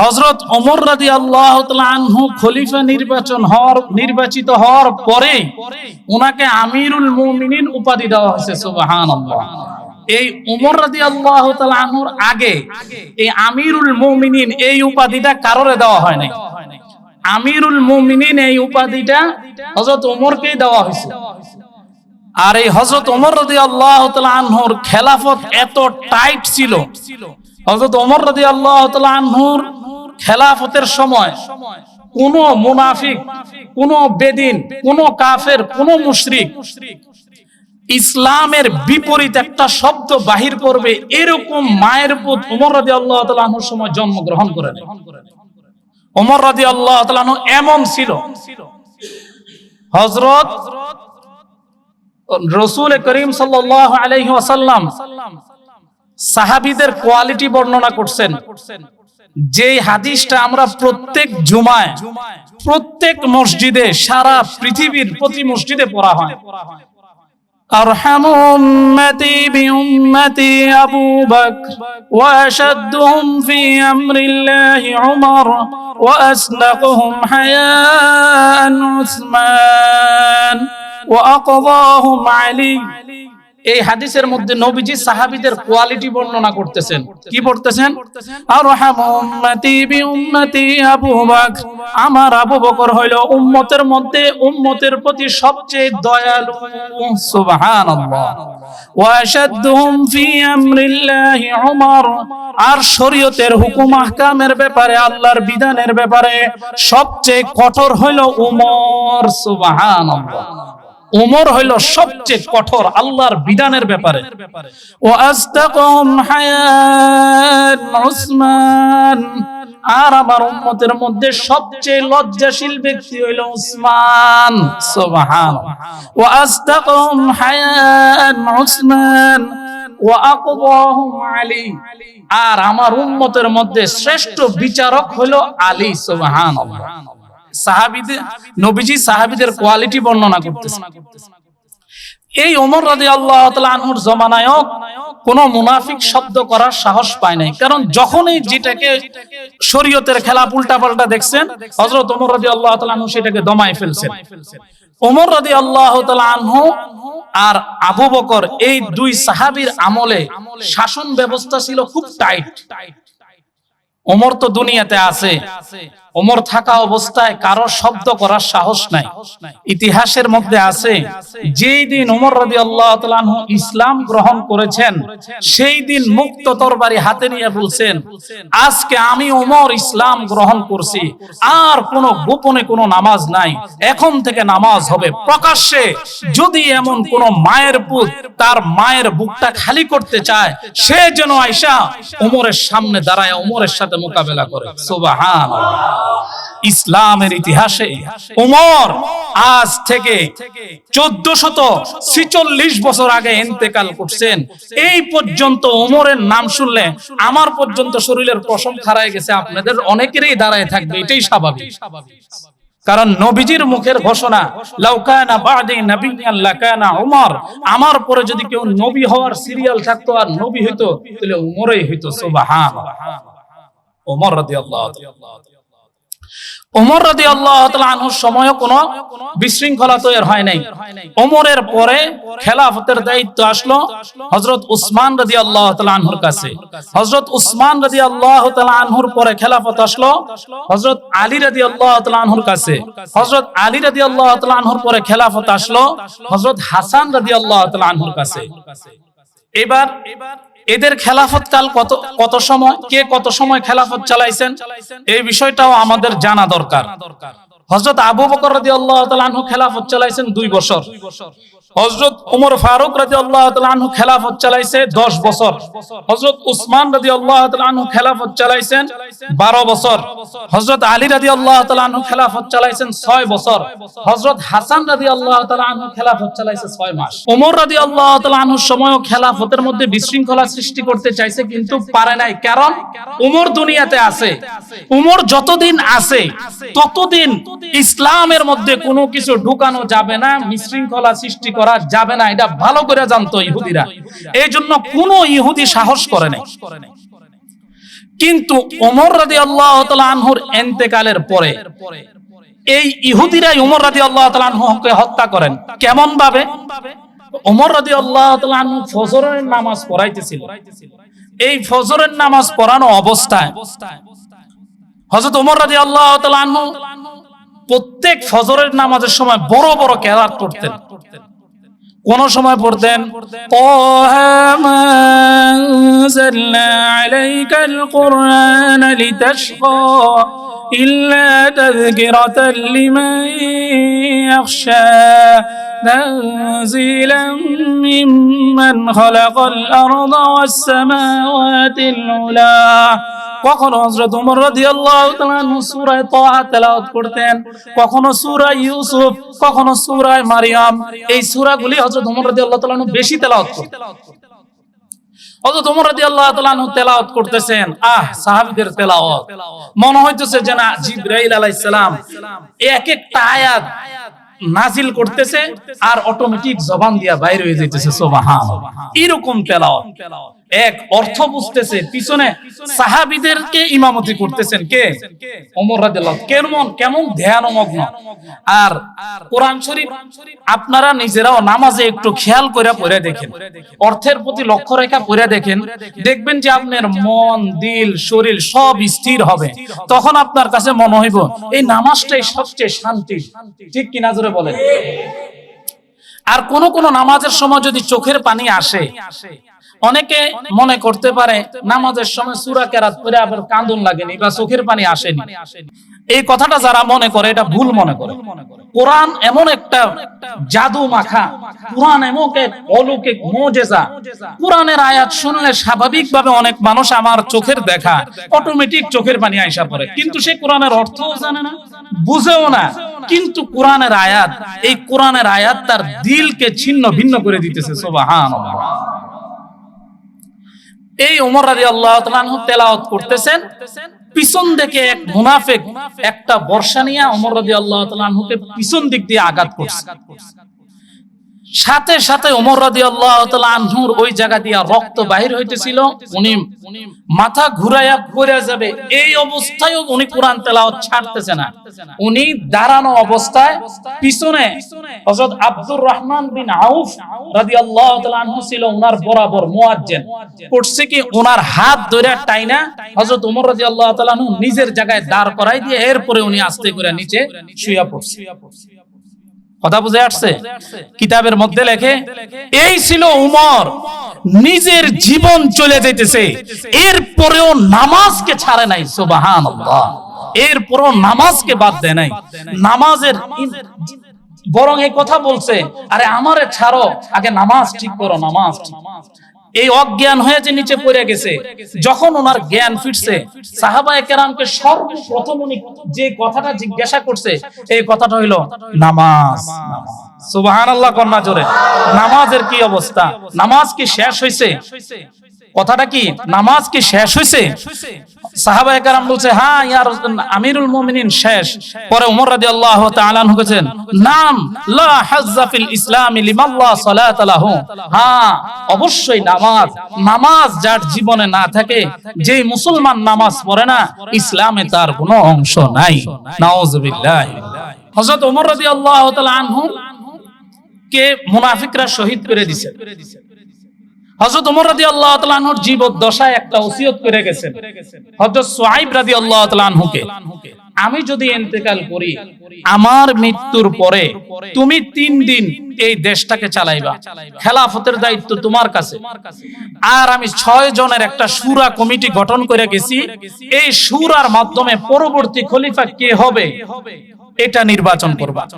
হজরত ওমর রাদি আল্লাহ আনহু খলিফা নির্বাচন হওয়ার, নির্বাচিত হওয়ার পরে ওনাকে আমিরুল মুমিনিন উপাধি দেওয়া হয়েছে সুবাহান এই উমর রাদি আল্লাহ আনহুর আগে এই আমিরুল মুমিনিন এই উপাধিটা কারোরে দেওয়া হয় নাই। আমিরুল মুমিনিন এই উপাধিটা হজরত ওমরকেই দেওয়া হয়েছে। আর এই হজরত ওমর রাদি আল্লাহ আনহুর খেলাফত এত টাইট ছিল। হজরত ওমর রাদি আল্লাহ আনহুর খেলাফতের সময় কোন মুনাফিক, কোন বেদিন, কোন কাফের, কোন মুশরিক ইসলামের বিপরীত একটা শব্দ বাহির করবে এরকম মায়ের পুত ওমর রাদি আল্লাহ আনহুর সময় জন্মগ্রহণ করে ওমর রাদি আল্লাহ তালানু এমন ছিল। হজরত রসুল করিম সাল্লাহ আলহি সাহাবিদের কোয়ালিটি বর্ণনা করছেন। যে হাদিসটা আমরা প্রত্যেক জুমায় প্রত্যেক মসজিদে সারা পৃথিবীর প্রতি মসজিদে পড়া হয় أرحم أمتي بأمتي أبو بكر وأشدهم في أمر الله عمر وأسلقهم حياء عثمان وأقضاهم علي এই হাদিসের মধ্যে নবীজি সাহাবীদের কোয়ালিটি বর্ণনা করতেছেন। কি পড়তেছেন? আমার আবু বকর হইল উম্মতের মধ্যে উম্মতের প্রতি সবচেয়ে দয়ালু। আর শরীয়তের হুকুম আহকামের ব্যাপারে, আল্লাহর বিধানের ব্যাপারে সবচেয়ে কঠোর হইল উমর। সুবহানাল্লাহ। ওমর হইল সবচেয়ে কঠোর আল্লাহর বিধানের ব্যাপারে। ও আস্তাকুম আর আমার উম্মতের মধ্যে সবচেয়ে লজ্জাশীল ব্যক্তি হইল উসমান। সুবহান ও আস্তাকুম হায়াত উসমান আর আমার উম্মতের মধ্যে শ্রেষ্ঠ বিচারক হইল আলী, সুবহানাল্লাহ। সাহাবিদের, নবীজি সাহাবিদের কোয়ালিটি বর্ণনা করতেছে। এই ওমর রাজি আল্লাহ আনহুর জমানায়ও কোন মুনাফিক শব্দ করার সাহস পায় নাই। কারণ যখনই যেটাকে শরীয়তের খেলা উল্টা পাল্টা দেখছেন হজরত ওমর রাজি আল্লাহ আনহু সেটাকে দমায় ফেলছেন। ওমর রাজি আল্লাহ আনহু আর আবু বকর এই দুই সাহাবির আমলে শাসন ব্যবস্থা ছিল খুব টাইট ওমর তো দুনিয়াতে আছে। ওমর থাকা অবস্থায় কারও শব্দ করার সাহস নাই। ইতিহাসের মধ্যে আছে, যেই দিন ওমর রবি আল্লাহ ইসলাম গ্রহণ করেছেন, সেই দিন মুক্ত তরবারি হাতে নিয়ে বলছেন, আজকে আমি ওমর ইসলাম গ্রহণ করছি, আর কোন গোপনে কোনো নামাজ নাই, এখন থেকে নামাজ হবে। প্রকাশ্যে যদি এমন কোন মায়ের পুত তার মায়ের বুকটা খালি করতে চায়, সে যেন আইসা ওমরের সামনে দাঁড়ায়, ওমরের সাথে মোকাবেলা করে। সুবাহান ইসলামের ইতিহাসে উমর আজ থেকে চোদ্দ শত ছিচল্লিশ বছর আগে ইন্তেকাল করছেন। এই পর্যন্ত উমরের নাম শুনলে আমার পর্যন্ত শরীরের পশম খারায় গেছে, আপনাদের অনেকেরই দাঁড়ায় থাকবে, এটাই স্বাভাবিক। কারণ নবীজির মুখের ঘোষণা লাউকানা বাদি নাবিয়ান লাকানা উমর আমার পরে যদি কেউ নবী হওয়ার সিরিয়াল থাকতো আর নবী হইতো, তাহলে উমরই হইতো সুবহান ওমর রাদিয়াল্লাহু ওমর রাদি আল্লাহ আনহুর সময় কোনো বিশৃঙ্খলা তৈরি হয় নাই। ওমরের পরে খেলাফতের দায়িত্ব আসলো হজরত উসমান রাদি আল্লাহ আনহুর কাছে। হজরত উসমান রাদি আল্লাহ আনহুর পরে খেলাফত আসলো হজরত আলী রাদি আল্লাহ আনহুর কাছে। হজরত আলী রাদি আল্লাহ আনহুর পরে খেলাফত আসলো হজরত হাসান রাদি আল্লাহ আনহুর কাছে। এবার এদের খেলাফত কাল কত কত সময়? কে কত সময় খেলাফত চালাইছেন? এই বিষয়টাও আমাদের জানা দরকার। হজরত আবু বকর রাদিয়াল্লাহু তাআলা আনহু খেলাফত চালাইছেন দুই বছর। হজরত উমর ফারুক রাজি আল্লাহ আনহু খেলাফত চালাইছে দশ বছর। হজরত উসমান রাজি আল্লাহ আনহু খেলাফত চালাইছেন বারো বছর। হজরত আলী রাজি আল্লাহ আনহু খেলাফত চালাইছেন ছয় বছর। হজরত হাসান রাজি আল্লাহ আনহু খেলাফত চালাইছে ছয় মাস। উমর রাজি আল্লাহ আনহুর সময় খেলাফতের মধ্যে বিশৃঙ্খলা সৃষ্টি করতে চাইছে কিন্তু পারে নাই। কারণ উমর দুনিয়াতে আছে। উমর যতদিন আছে, ততদিন ইসলামের মধ্যে কোনো কিছু ঢুকানো যাবে না বিশৃঙ্খলা সৃষ্টি করা যাবে না, এটা ভালো করে জানতো ইহুদিরা। এই জন্য কোন ইহুদি সাহস করে নাই। কিন্তু ওমর রাদি আল্লাহ আনহুর এন্তেকালের পরে এই ইহুদিরাই ওমর রাদি আল্লাহ আনহুকে হত্যা করেন। কেমন ভাবে? ওমর রাদি আল্লাহ আনহু ফজরের নামাজ পড়াইতেছিল। এই ফজরের নামাজ পড়ানো অবস্থায় হযরত ওমর রাদি আল্লাহ আনহু প্রত্যেক ফজরের নামাজের সময় বড় বড় কেরাত করতেন কোন সময় পড়তেন إلا تذكرة لمن يخشى تنزيلا ممن خلق الأرض والسماوات العلى কখনো হযরত ওমর রাদিয়াল্লাহু তাআলা সূরা তাহা তেলাওয়াত করতেন, কখনো সূরা ইউসুফ, কখনো সূরা মারিয়াম, এই সূরাগুলি হযরত ওমর রাদিয়াল্লাহু তাআলা বেশি তেলাওয়াত করতেন। হযরত রাদিয়াল্লাহু তাআলা তেলাওয়াত করতেছেন, আহ, সাহাবীদের তেলাওয়াত। মনে হইতেছে যে না, জিবরাইল আলাইহিস সালাম এক একটা আয়াত নাজিল করতেছে আর অটোমেটিক জবান দিয়া বাইরে হয়ে যাইতেছে এরকম তেলাওয়াত। এক অর্থ বুঝতেছে। পিছনে সাহাবীদেরকে ইমামতি করতেছেন কে? ওমর রাদিয়াল্লাহু কেমন কেমন ধ্যানমগ্ন। আর কোরআন শরীফ আপনারা নিজেরাও নামাজে একটু খেয়াল করে পড়ে দেখেন। অর্থের প্রতি লক্ষ্য রেখা পড়ে দেখেন। দেখবেন যে আপনার মন, দিল, শরীর সব স্থির হবে। তখন আপনার কাছে মনে হইব, এই নামাজটাই সবচেয়ে শান্তি। ঠিক কিনা জোরে বলেন? আর কোন কোন নামাজের সময় যদি চোখের পানি আসে অনেকে মনে করতে পারে নামাজের সময় সুরা কেরাত করে আবার কান্দন লাগেনি বা চোখের পানি আসেনি। এই কথাটা যারা মনে করে, এটা ভুল মনে করে। কোরআন এমন একটা জাদু মাখা, কোরআন এমন এক অলৌকিক মোজেজা। কোরআনের আয়াত শুনলে স্বাভাবিকভাবে অনেক মানুষ আমার চোখের দেখা অটোমেটিক চোখের পানি আইসা পড়ে। কিন্তু সে কোরআনের অর্থও জানে না, বুঝেও না। কিন্তু কোরআনের আয়াত, এই কোরআনের আয়াত তার দিলকে ছিন্ন ভিন্ন করে দিতেছে, সুবহানাল্লাহ। এই উমর রাজি আল্লাহ তেলাওয়াত করতেছেন। পিছন দিকে এক মুনাফেক, একটা বর্ষা নিয়ে উমর রাজি আল্লাহ পিছন দিক দিয়ে আঘাত করছে। সাথে সাথে ওমর রাজি আল্লাহ আনহুর ওই জায়গা দিয়া রক্ত বাহির হইতেছিল, উনি মাথা ঘুরাইয়া পড়ে যাবে। এই অবস্থায় উনি কোরআন তেলাওয়াত ছাড়তেছে না। উনি দাঁড়ানো অবস্থায় পিছনে হযরত আব্দুর রহমান বিন আউফ রাদিয়াল্লাহু তাআলা আনহু ছিল ওনার বরাবর মুয়াজ্জিন। করছে কি ওনার হাত ধরে টাইনা হযরত ওমর রাদিয়াল্লাহু তাআলা আনহু নিজের জায়গায় দাঁড় করাই দিয়ে এরপরে উনি আস্তে করে নিচে শুয়ে পড়ছে। কথা বুঝে আসছে? কিতাবের মধ্যে লেখে, এই ছিল উমর, নিজের জীবন চলে যেতেছে এরপরেও নামাজকে ছাড়ে নাই সোবাহান এরপরও নামাজকে বাদ দেয় নাই। নামাজের বরং এই কথা বলছে, আরে আমারে ছাড়ো, আগে নামাজ ঠিক করো, নামাজ এই অজ্ঞান হয়ে যে নিচে পড়ে গেছে, যখন ওনার জ্ঞান ফিরছে সাহাবা কেরামকে সর্বপ্রথম উনি যে কথাটা জিজ্ঞাসা করছে, এই কথাটা হইল, নামাজ। সুবহানাল্লাহ কন্যা জোরে, নামাজের কি অবস্থা? নামাজ কি শেষ হয়েছে কথাটা কি, নামাজ কি শেষ হয়েছে সাহাবা একরাম বলছে হ্যাঁ আমিরুল মুমিনিন, শেষ। পরে বলেছেন নাম, লা ইসলাম হ্যাঁ অবশ্যই নামাজ নামাজ যার জীবনে না থাকে, যে মুসলমান নামাজ পড়ে না, ইসলামে তার কোনো অংশ নাই। নাউজুবিল্লাহ হযরত ওমর রাদিয়াল্লাহু তাআলা আনহু কে মুনাফিকরা শহীদ করে দিয়েছে হযরত ওমর তাআলা আনহুর জীবদ্দশায় একটা ওসিয়ত করে গেছেন। আমি যদি ইন্তেকাল করি, আমার মৃত্যুর পরে তুমি তিন দিন এই দেশটাকে চালাইবা। খেলাফতের দায়িত্ব তোমার কাছে। আর আমি ছয় জনের একটা সুরা কমিটি গঠন করে গেছি। এই সুরার মাধ্যমে পরবর্তী খলিফা কে হবে? এটা নির্বাচন করবা।